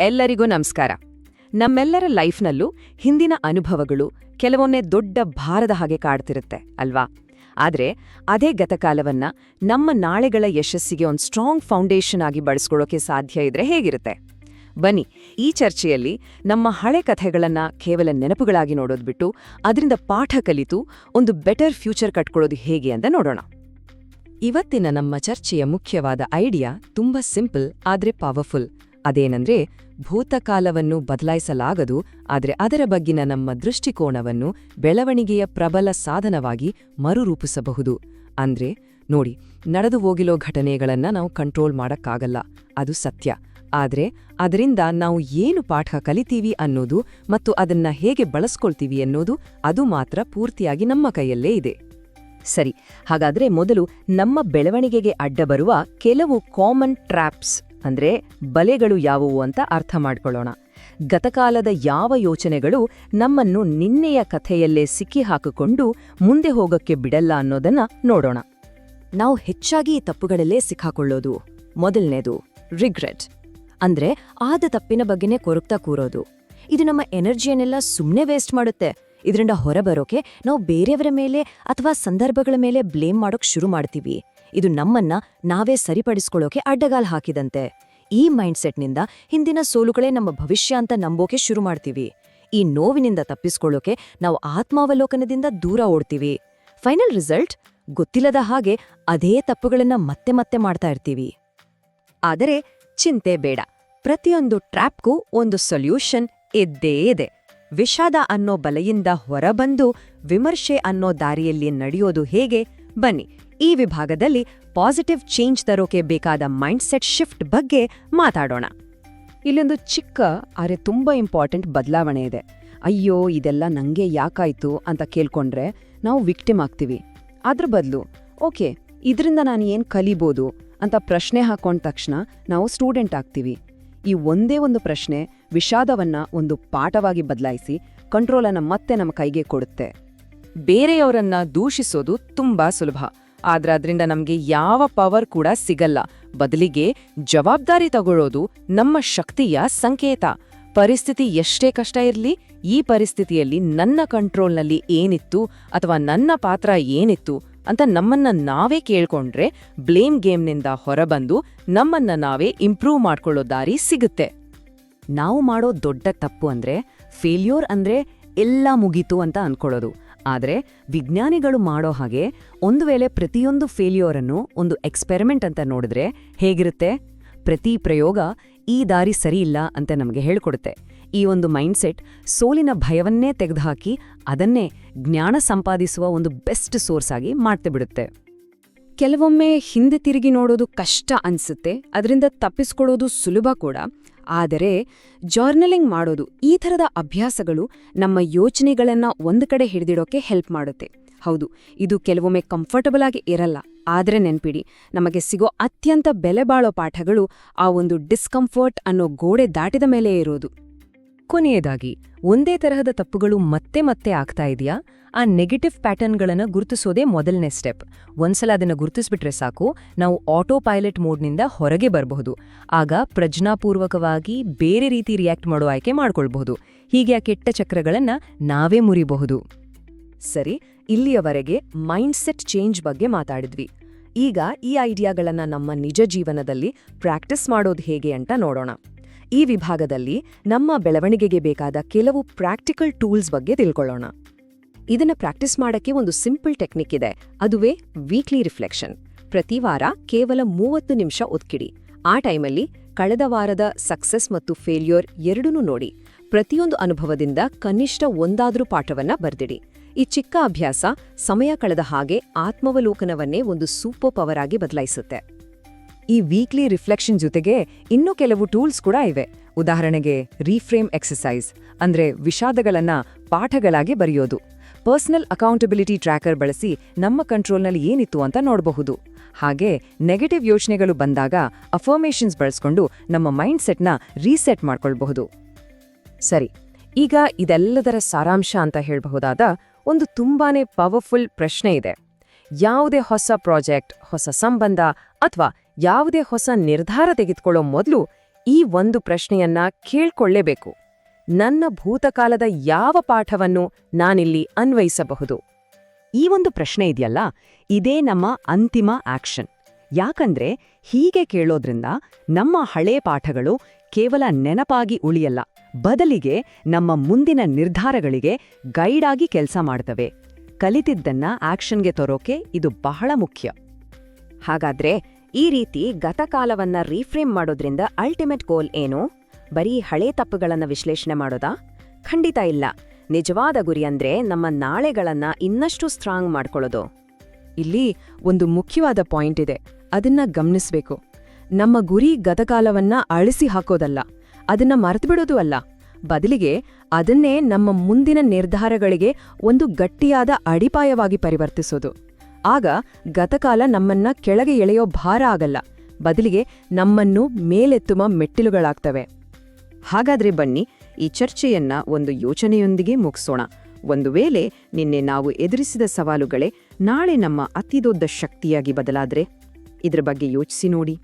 ಎಲ್ಲರಿಗೂ ನಮಸ್ಕಾರ. ನಮ್ಮೆಲ್ಲರ ಲೈಫ್ನಲ್ಲೂ ಹಿಂದಿನ ಅನುಭವಗಳು ಕೆಲವೊಮ್ಮೆ ದೊಡ್ಡ ಭಾರದ ಹಾಗೆ ಕಾಡ್ತಿರುತ್ತೆ, ಅಲ್ವಾ? ಆದ್ರೆ ಅದೇ ಗತಕಾಲವನ್ನ ನಮ್ಮ ನಾಳೆಗಳ ಯಶಸ್ಸಿಗೆ ಒಂದು ಸ್ಟ್ರಾಂಗ್ ಫೌಂಡೇಶನ್ ಆಗಿ ಬಳಸ್ಕೊಳ್ಳೋಕೆ ಸಾಧ್ಯ ಇದ್ರೆ ಹೇಗಿರುತ್ತೆ? ಬನ್ನಿ, ಈ ಚರ್ಚೆಯಲ್ಲಿ ನಮ್ಮ ಹಳೆ ಕಥೆಗಳನ್ನ ಕೇವಲ ನೆನಪುಗಳಾಗಿ ನೋಡೋದು ಬಿಟ್ಟು ಅದರಿಂದ ಪಾಠ ಕಲಿತು ಒಂದು ಬೆಟರ್ ಫ್ಯೂಚರ್ ಕಟ್ಕೊಳ್ಳೋದು ಹೇಗೆ ಅಂತ ನೋಡೋಣ. ಇವತ್ತಿನ ನಮ್ಮ ಚರ್ಚೆಯ ಮುಖ್ಯವಾದ ಐಡಿಯಾ ತುಂಬಾ ಸಿಂಪಲ್, ಆದ್ರೆ ಪವರ್ಫುಲ್. ಅದೇನಂದ್ರೆ ಭೂತಕಾಲವನ್ನು ಬದಲಾಯಿಸಲಾಗದು, ಆದರೆ ಅದರ ಬಗ್ಗಿನ ನಮ್ಮ ದೃಷ್ಟಿಕೋನವನ್ನು ಬೆಳವಣಿಗೆಯ ಪ್ರಬಲ ಸಾಧನವಾಗಿ ಮರುರೂಪಿಸಬಹುದು. ಅಂದ್ರೆ ನೋಡಿ, ನಡೆದು ಹೋಗಿಲೋ ಘಟನೆಗಳನ್ನ ನಾವು ಕಂಟ್ರೋಲ್ ಮಾಡಕ್ಕಾಗಲ್ಲ, ಅದು ಸತ್ಯ. ಆದರೆ ಅದರಿಂದ ನಾವು ಏನು ಪಾಠ ಕಲಿತೀವಿ ಅನ್ನೋದು ಮತ್ತು ಅದನ್ನ ಹೇಗೆ ಬಳಸ್ಕೊಳ್ತೀವಿ ಅನ್ನೋದು ಅದು ಮಾತ್ರ ಪೂರ್ತಿಯಾಗಿ ನಮ್ಮ ಕೈಯಲ್ಲೇ ಇದೆ. ಸರಿ, ಹಾಗಾದ್ರೆ ಮೊದಲು ನಮ್ಮ ಬೆಳವಣಿಗೆಗೆ ಅಡ್ಡ ಬರುವ ಕೆಲವು ಕಾಮನ್ ಟ್ರ್ಯಾಪ್ಸ್ ಅಂದ್ರೆ ಬಲೆಗಳು ಯಾವುವು ಅಂತ ಅರ್ಥ ಮಾಡ್ಕೊಳ್ಳೋಣ. ಗತಕಾಲದ ಯಾವ ಯೋಚನೆಗಳು ನಮ್ಮನ್ನು ನಿನ್ನೆಯ ಕಥೆಯಲ್ಲೇ ಸಿಕ್ಕಿ ಹಾಕಿಕೊಂಡು ಮುಂದೆ ಹೋಗಕ್ಕೆ ಬಿಡಲ್ಲ ಅನ್ನೋದನ್ನ ನೋಡೋಣ. ನಾವು ಹೆಚ್ಚಾಗಿ ಈ ತಪ್ಪುಗಳಲ್ಲೇ ಸಿಕ್ಕಾಕೊಳ್ಳೋದು ಮೊದಲನೇದು ರಿಗ್ರೆಟ್ ಅಂದ್ರೆ ಆದ ತಪ್ಪಿನ ಬಗ್ಗೆನೇ ಕೊರಗ್ತಾ ಕೂರೋದು. ಇದು ನಮ್ಮ ಎನರ್ಜಿಯನ್ನೆಲ್ಲ ಸುಮ್ಮನೆ ವೇಸ್ಟ್ ಮಾಡುತ್ತೆ. ಇದರಿಂದ ಹೊರಬರೋಕೆ ನಾವು ಬೇರೆಯವರ ಮೇಲೆ ಅಥವಾ ಸಂದರ್ಭಗಳ ಮೇಲೆ ಬ್ಲೇಮ್ ಮಾಡೋಕೆ ಶುರು ಮಾಡ್ತೀವಿ. ಇದು ನಮ್ಮನ್ನ ನಾವೇ ಸರಿಪಡಿಸ್ಕೊಳ್ಳೋಕೆ ಅಡ್ಡಗಾಲ್ ಹಾಕಿದಂತೆ. ಈ ಮೈಂಡ್ಸೆಟ್ನಿಂದ ಹಿಂದಿನ ಸೋಲುಗಳೇ ನಮ್ಮ ಭವಿಷ್ಯ ಅಂತ ನಂಬೋಕೆ ಶುರು ಮಾಡ್ತೀವಿ. ಈ ನೋವಿನಿಂದ ತಪ್ಪಿಸ್ಕೊಳ್ಳೋಕೆ ನಾವು ಆತ್ಮಾವಲೋಕನದಿಂದ ದೂರ ಓಡ್ತೀವಿ. Final result? ಗೊತ್ತಿಲ್ಲದ ಹಾಗೆ ಅದೇ ತಪ್ಪುಗಳನ್ನ ಮತ್ತೆ ಮತ್ತೆ ಮಾಡ್ತಾ ಇರ್ತೀವಿ. ಆದರೆ ಚಿಂತೆ ಬೇಡ. ಪ್ರತಿಯೊಂದು ಟ್ರ್ಯಾಪ್ಗೂ ಒಂದು ಸೊಲ್ಯೂಷನ್ ಇದ್ದೇ ಇದೆ. ವಿಷಾದ ಅನ್ನೋ ಬಲೆಯಿಂದ ಹೊರಬಂದು ವಿಮರ್ಶೆ ಅನ್ನೋ ದಾರಿಯಲ್ಲಿ ನಡೆಯೋದು ಹೇಗೆ? ಬನ್ನಿ, ಈ ವಿಭಾಗದಲ್ಲಿ ಪಾಸಿಟಿವ್ ಚೇಂಜ್ ತರೋಕೆ ಬೇಕಾದ ಮೈಂಡ್ಸೆಟ್ ಶಿಫ್ಟ್ ಬಗ್ಗೆ ಮಾತಾಡೋಣ. ಇಲ್ಲೊಂದು ಚಿಕ್ಕ, ಆದರೆ ತುಂಬಾ ಇಂಪಾರ್ಟೆಂಟ್ ಬದಲಾವಣೆ ಇದೆ. ಅಯ್ಯೋ, ಇದೆಲ್ಲ ನಂಗೆ ಯಾಕಾಯ್ತು ಅಂತ ಕೇಳ್ಕೊಂಡ್ರೆ ನಾವು ವಿಕ್ಟಿಮ್ ಆಗ್ತೀವಿ. ಅದ್ರ ಬದಲು, ಓಕೆ, ಇದರಿಂದ ನಾನು ಏನು ಕಲಿಬೋದು ಅಂತ ಪ್ರಶ್ನೆ ಹಾಕೊಂಡ ತಕ್ಷಣ ನಾವು ಸ್ಟೂಡೆಂಟ್ ಆಗ್ತೀವಿ. ಈ ಒಂದೇ ಒಂದು ಪ್ರಶ್ನೆ ವಿಷಾದವನ್ನ ಒಂದು ಪಾಠವಾಗಿ ಬದಲಾಯಿಸಿ ಕಂಟ್ರೋಲನ್ನು ಮತ್ತೆ ನಮ್ಮ ಕೈಗೆ ಕೊಡುತ್ತೆ. ಬೇರೆಯವರನ್ನ ದೂಷಿಸೋದು ತುಂಬಾ ಸುಲಭ. ಆದ್ರೆ ಅದರಿಂದ ನಮ್ಗೆ ಯಾವ ಪವರ್ ಕೂಡ ಸಿಗಲ್ಲ. ಬದಲಿಗೆ ಜವಾಬ್ದಾರಿ ತಗೊಳ್ಳೋದು ನಮ್ಮ ಶಕ್ತಿಯ ಸಂಕೇತ. ಪರಿಸ್ಥಿತಿ ಎಷ್ಟೇ ಕಷ್ಟ ಇರಲಿ, ಈ ಪರಿಸ್ಥಿತಿಯಲ್ಲಿ ನನ್ನ ಕಂಟ್ರೋಲ್ನಲ್ಲಿ ಏನಿತ್ತು ಅಥವಾ ನನ್ನ ಪಾತ್ರ ಏನಿತ್ತು ಅಂತ ನಮ್ಮನ್ನ ನಾವೇ ಕೇಳ್ಕೊಂಡ್ರೆ ಬ್ಲೇಮ್ ಗೇಮ್ನಿಂದ ಹೊರಬಂದು ನಮ್ಮನ್ನ ನಾವೇ ಇಂಪ್ರೂವ್ ಮಾಡ್ಕೊಳ್ಳೋ ದಾರಿ ಸಿಗುತ್ತೆ. ನಾವು ಮಾಡೋ ದೊಡ್ಡ ತಪ್ಪು ಅಂದ್ರೆ ಫೇಲ್ಯೂರ್ ಅಂದ್ರೆ ಎಲ್ಲ ಮುಗೀತು ಅಂತ ಅನ್ಕೊಳ್ಳೋದು. ಆದರೆ ವಿಜ್ಞಾನಿಗಳು ಮಾಡೋ ಹಾಗೆ ಒಂದು ವೇಳೆ ಪ್ರತಿಯೊಂದು ಫೇಲ್ಯೂರನ್ನು ಒಂದು ಎಕ್ಸ್ಪೆರಿಮೆಂಟ್ ಅಂತ ನೋಡಿದ್ರೆ ಹೇಗಿರುತ್ತೆ? ಪ್ರತಿ ಪ್ರಯೋಗ ಈ ದಾರಿ ಸರಿಯಿಲ್ಲ ಅಂತ ನಮಗೆ ಹೇಳ್ಕೊಡುತ್ತೆ. ಈ ಒಂದು ಮೈಂಡ್ಸೆಟ್ ಸೋಲಿನ ಭಯವನ್ನೇ ತೆಗೆದುಹಾಕಿ ಅದನ್ನೇ ಜ್ಞಾನ ಸಂಪಾದಿಸುವ ಒಂದು ಬೆಸ್ಟ್ ಸೋರ್ಸ್ ಆಗಿ ಮಾಡ್ತಿಬಿಡುತ್ತೆ ಕೆಲವೊಮ್ಮೆ ಹಿಂದೆ ತಿರುಗಿ ನೋಡೋದು ಕಷ್ಟ ಅನ್ಸುತ್ತೆ, ಅದರಿಂದ ತಪ್ಪಿಸ್ಕೊಳ್ಳೋದು ಸುಲಭ ಕೂಡ. ಆದರೆ ಜರ್ನಲಿಂಗ್ ಮಾಡೋದು ಈ ಥರದ ಅಭ್ಯಾಸಗಳು ನಮ್ಮ ಯೋಚನೆಗಳನ್ನ ಒಂದು ಕಡೆ ಹಿಡಿದಿಡೋಕೆ ಹೆಲ್ಪ್ ಮಾಡುತ್ತೆ. ಹೌದು, ಇದು ಕೆಲವೊಮ್ಮೆ ಕಂಫರ್ಟಬಲ್ ಆಗಿ ಇರಲ್ಲ. ಆದ್ರೆ ನೆನ್ಪಿಡಿ, ನಮಗೆ ಸಿಗೋ ಅತ್ಯಂತ ಬೆಲೆ ಬಾಳೋ ಪಾಠಗಳು ಆ ಒಂದು ಡಿಸ್ಕಂಫರ್ಟ್ ಅನ್ನೋ ಗೋಡೆ ದಾಟಿದ ಮೇಲೆ ಇರೋದು. ಕೊನೆಯದಾಗಿ, ಒಂದೇ ತರಹದ ತಪ್ಪುಗಳು ಮತ್ತೆ ಮತ್ತೆ ಆಗ್ತಾ ಇದೆಯಾ? ಆ ನೆಗೆಟಿವ್ ಪ್ಯಾಟರ್ನ್ಗಳನ್ನು ಗುರುತಿಸೋದೇ ಮೊದಲನೇ ಸ್ಟೆಪ್ ಒಂದ್ಸಲ ಅದನ್ನ ಗುರುತಿಸ್ಬಿಟ್ರೆ ಸಾಕು, ನಾವು ಆಟೋ ಪೈಲಟ್ ಮೋಡ್ನಿಂದ ಹೊರಗೆ ಬರಬಹುದು. ಆಗ ಪ್ರಜ್ಞಾಪೂರ್ವಕವಾಗಿ ಬೇರೆ ರೀತಿ ರಿಯಾಕ್ಟ್ ಮಾಡೋ ಆಯ್ಕೆ ಮಾಡ್ಕೊಳ್ಬಹುದು. ಹೀಗೆ ಆ ಕೆಟ್ಟ ಚಕ್ರಗಳನ್ನು ನಾವೇ ಮುರಿಬಹುದು. ಸರಿ, ಇಲ್ಲಿಯವರೆಗೆ ಮೈಂಡ್ಸೆಟ್ ಚೇಂಜ್ ಬಗ್ಗೆ ಮಾತಾಡಿದ್ವಿ. ಈಗ ಈ ಐಡಿಯಾಗಳನ್ನು ನಮ್ಮ ನಿಜ ಜೀವನದಲ್ಲಿ ಪ್ರಾಕ್ಟೀಸ್ ಮಾಡೋದು ಹೇಗೆ ಅಂತ ನೋಡೋಣ. ಈ ವಿಭಾಗದಲ್ಲಿ ನಮ್ಮ ಬೆಳವಣಿಗೆಗೆ ಬೇಕಾದ ಕೆಲವು ಪ್ರಾಕ್ಟಿಕಲ್ ಟೂಲ್ಸ್ ಬಗ್ಗೆ ತಿಳ್ಕೊಳ್ಳೋಣ. ಇದನ್ನ ಪ್ರಾಕ್ಟೀಸ್ ಮಾಡಕ್ಕೆ ಒಂದು ಸಿಂಪಲ್ ಟೆಕ್ನಿಕ್ ಇದೆ. ಅದುವೇ ವೀಕ್ಲಿ ರಿಫ್ಲೆಕ್ಷನ್. ಪ್ರತಿ ವಾರ ಕೇವಲ ಮೂವತ್ತು ನಿಮಿಷ ಒತ್ಕಿಡಿ ಆ ಟೈಮಲ್ಲಿ ಕಳೆದ ವಾರದ ಸಕ್ಸಸ್ ಮತ್ತು ಫೇಲ್ಯೂರ್ ಎರಡನ್ನೂ ನೋಡಿ. ಪ್ರತಿಯೊಂದು ಅನುಭವದಿಂದ ಕನಿಷ್ಠ ಒಂದಾದ್ರೂ ಪಾಠವನ್ನ ಬರ್ದಿಡಿ. ಈ ಚಿಕ್ಕ ಅಭ್ಯಾಸ ಸಮಯ ಕಳೆದ ಹಾಗೆ ಆತ್ಮವಲೋಕನವನ್ನೇ ಒಂದು ಸೂಪರ್ ಪವರ್ ಆಗಿ ಬದಲಾಯಿಸುತ್ತೆ. ಈ ವೀಕ್ಲಿ ರಿಫ್ಲೆಕ್ಷನ್ ಜೊತೆಗೆ ಇನ್ನೂ ಕೆಲವು ಟೂಲ್ಸ್ ಕೂಡ ಇವೆ. ಉದಾಹರಣೆಗೆ ರೀಫ್ರೇಮ್ ಎಕ್ಸಸೈಸ್ ಅಂದ್ರೆ ವಿಷಾದಗಳನ್ನ ಪಾಠಗಳಾಗಿ ಬರೆಯೋದು. ಪರ್ಸನಲ್ ಅಕೌಂಟಬಿಲಿಟಿ ಟ್ರ್ಯಾಕರ್ ಬಳಸಿ ನಮ್ಮ ಕಂಟ್ರೋಲ್ನಲ್ಲಿ ಏನಿತ್ತು ಅಂತ ನೋಡಬಹುದು. ಹಾಗೆ ನೆಗೆಟಿವ್ ಯೋಚನೆಗಳು ಬಂದಾಗ ಅಫರ್ಮೇಷನ್ಸ್ ಬಳಸ್ಕೊಂಡು ನಮ್ಮ ಮೈಂಡ್ ಸೆಟ್ನ ರೀಸೆಟ್ ಮಾಡ್ಕೊಳ್ಬಹುದು. ಸರಿ, ಈಗ ಇದೆಲ್ಲದರ ಸಾರಾಂಶ ಅಂತ ಹೇಳಬಹುದಾದ ಒಂದು ತುಂಬಾನೇ ಪವರ್ಫುಲ್ ಪ್ರಶ್ನೆ ಇದೆ. ಯಾವುದೇ ಹೊಸ ಪ್ರಾಜೆಕ್ಟ್ ಹೊಸ ಸಂಬಂಧ ಅಥವಾ ಯಾವುದೇ ಹೊಸ ನಿರ್ಧಾರ ತೆಗೆದುಕೊಳ್ಳೋ ಮೊದಲು ಈ ಒಂದು ಪ್ರಶ್ನೆಯನ್ನ ಕೇಳ್ಕೊಳ್ಳೇಬೇಕು. ನನ್ನ ಭೂತಕಾಲದ ಯಾವ ಪಾಠವನ್ನು ನಾನಿಲ್ಲಿ ಅನ್ವಯಿಸಬಹುದು? ಈ ಒಂದು ಪ್ರಶ್ನೆ ಇದೆಯಲ್ಲ, ಇದೇ ನಮ್ಮ ಅಂತಿಮ ಆಕ್ಷನ್. ಯಾಕಂದ್ರೆ ಹೀಗೆ ಕೇಳೋದ್ರಿಂದ ನಮ್ಮ ಹಳೆ ಪಾಠಗಳು ಕೇವಲ ನೆನಪಾಗಿ ಉಳಿಯಲ್ಲ, ಬದಲಿಗೆ ನಮ್ಮ ಮುಂದಿನ ನಿರ್ಧಾರಗಳಿಗೆ ಗೈಡ್ ಆಗಿ ಕೆಲಸ ಮಾಡ್ತವೆ. ಕಲಿತಿದ್ದನ್ನ ಆಕ್ಷನ್ಗೆ ತರೋಕೆ ಇದು ಬಹಳ ಮುಖ್ಯ. ಹಾಗಾದ್ರೆ ಈ ರೀತಿ ಗತಕಾಲವನ್ನ ರೀಫ್ರೇಮ್ ಮಾಡೋದ್ರಿಂದ ಅಲ್ಟಿಮೇಟ್ ಗೋಲ್ ಏನು? ಬರೀ ಹಳೆ ತಪ್ಪುಗಳನ್ನ ವಿಶ್ಲೇಷಣೆ ಮಾಡೋದಾ? ಖಂಡಿತ ಇಲ್ಲ. ನಿಜವಾದ ಗುರಿ ಅಂದ್ರೆ ನಮ್ಮ ನಾಳೆಗಳನ್ನ ಇನ್ನಷ್ಟು ಸ್ಟ್ರಾಂಗ್ ಮಾಡ್ಕೊಳ್ಳೋದು. ಇಲ್ಲಿ ಒಂದು ಮುಖ್ಯವಾದ ಪಾಯಿಂಟ್ ಇದೆ. ಅದನ್ನ ಗಮನಿಸಬೇಕು. ನಮ್ಮ ಗುರಿ ಗತಕಾಲವನ್ನ ಅಳಿಸಿ ಹಾಕೋದಲ್ಲ. ಅದನ್ನ ಮರೆತುಬಿಡೋದು ಅಲ್ಲ. ಬದಲಿಗೆ ಅದನ್ನೇ ನಮ್ಮ ಮುಂದಿನ ನಿರ್ಧಾರಗಳಿಗೆ ಒಂದು ಗಟ್ಟಿಯಾದ ಅಡಿಪಾಯವಾಗಿ ಪರಿವರ್ತಿಸೋದು. ಆಗ ಗತಕಾಲ ನಮ್ಮನ್ನ ಕೆಳಗೆ ಎಳೆಯೋ ಭಾರ ಆಗಲ್ಲ. ಬದಲಿಗೆ ನಮ್ಮನ್ನು ಮೇಲೆತ್ತುವ ಮೆಟ್ಟಿಲುಗಳಾಗ್ತವೆ. ಹಾಗಾದ್ರೆ ಬನ್ನಿ, ಈ ಚರ್ಚೆಯನ್ನ ಒಂದು ಯೋಚನೆಯೊಂದಿಗೆ ಮುಗಿಸೋಣ. ಒಂದು ವೇಳೆ ನಿನ್ನೆ ನಾವು ಎದುರಿಸಿದ ಸವಾಲುಗಳೇ ನಾಳೆ ನಮ್ಮ ಅತಿದೊಡ್ಡ ಶಕ್ತಿಯಾಗಿ ಬದಲಾದ್ರೆ? ಇದರ ಬಗ್ಗೆ ಯೋಚಿಸಿ ನೋಡಿ.